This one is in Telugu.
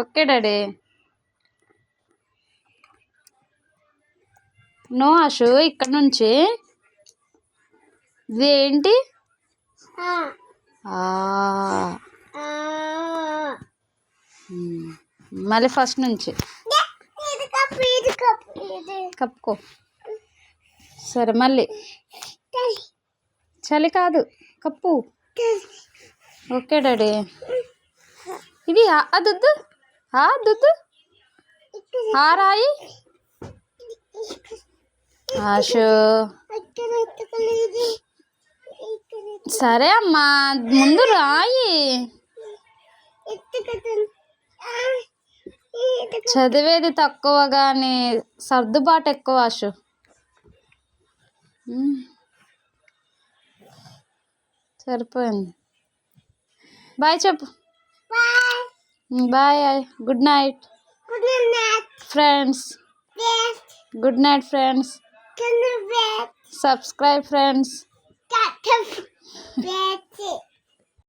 ఓకే డాడీ నో అశు ఇక్కడ నుంచి. ఇదేంటి. ఉమ్, మళ్ళీ ఫస్ట్ నుంచి. కప్పుకో. సరే మళ్ళీ. చలి. కాదు కప్పు. Okay daddy. ఇది ఆ- ఆ దుద్దు? ఆ దుద్దు? ఆ రాయి? ఆశు సరే అమ్మా ముందు రాయి. చదివేది తక్కువ కానీ సర్దుబాటు ఎక్కువ ఆశు సరిపోయింది. బాయ్ చెప్పు bye bye good night good night friends best good night friends can best subscribe friends tata best